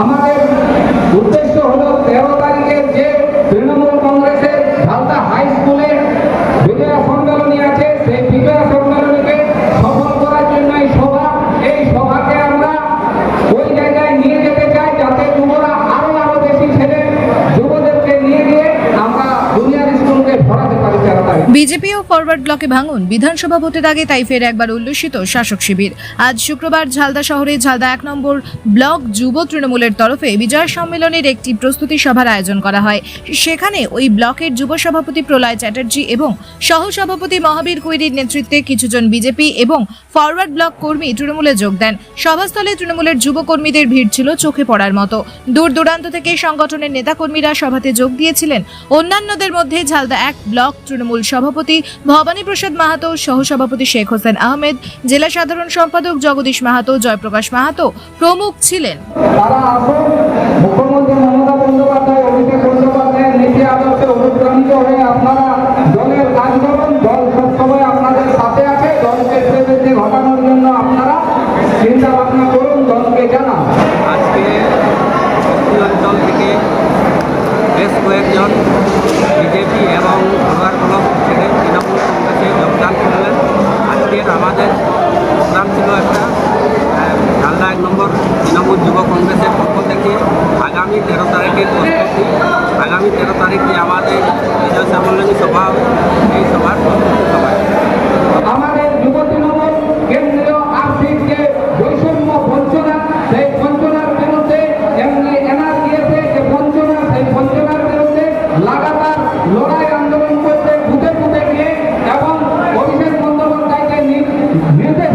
আমাদের উদ্দেশ্য হলো তেরো তারিখের যে তৃণমূল কংগ্রেসের ঝালদা হাই স্কুলে বিজয়া সম্মেলনী আছে, সেই বিজয়া সম্মেলনীকে বিজেপি ও ফরওয়ার্ড ব্লকে ভাঙন। বিধানসভা ভোটের আগে তাই ফের একবার উল্লসিত শাসক শিবির। আজ শুক্রবার ঝালদা শহরে ঝালদা এক নম্বর ব্লক যুব তৃণমূলের তরফে বিজয় সম্মেলনের একটি প্রস্তুতি সভার আয়োজন করা হয়। সেখানে ওই ব্লকের যুব সভাপতি প্রলয় চ্যাটার্জি এবং সহ সভাপতি মহাবীর কৈরির নেতৃত্বে কিছুজন বিজেপি এবং ফরওয়ার্ড ব্লক কর্মী তৃণমূলে যোগ দেন। সভাস্থলে তৃণমূলের যুব কর্মীদের ভিড় ছিল চোখে পড়ার মতো। দূর দূরান্ত থেকে সংগঠনের নেতাকর্মীরা সভাতে যোগ দিয়েছিলেন। অন্যান্যদের মধ্যে ঝালদা এক ব্লক তৃণমূল সভাপতি ভবানী প্রসাদ মাহাতো সহসভাপতি শেখ হোসেন আহমেদ জেলা সাধারণ সম্পাদক জগদীশ মাহাতো জয়প্রকাশ মাহাতো প্রমুখ ছিলেন। হয়ে দল আজকে অঞ্চল থেকে বেশ কয়েকজন বিজেপি এবং ফরওয়ার্ড ব্লক থেকে তৃণমূল কংগ্রেসে যোগদান করলেন আজকের আমাদের প্রোগ্রাম ছিল একটা ঝালদা এক নম্বর তৃণমূল যুব কংগ্রেসের পক্ষ থেকে আগামী তেরো তারিখের আগামী তেরো তারিখে আমাদের বিজয় সম্মেলনী সভা También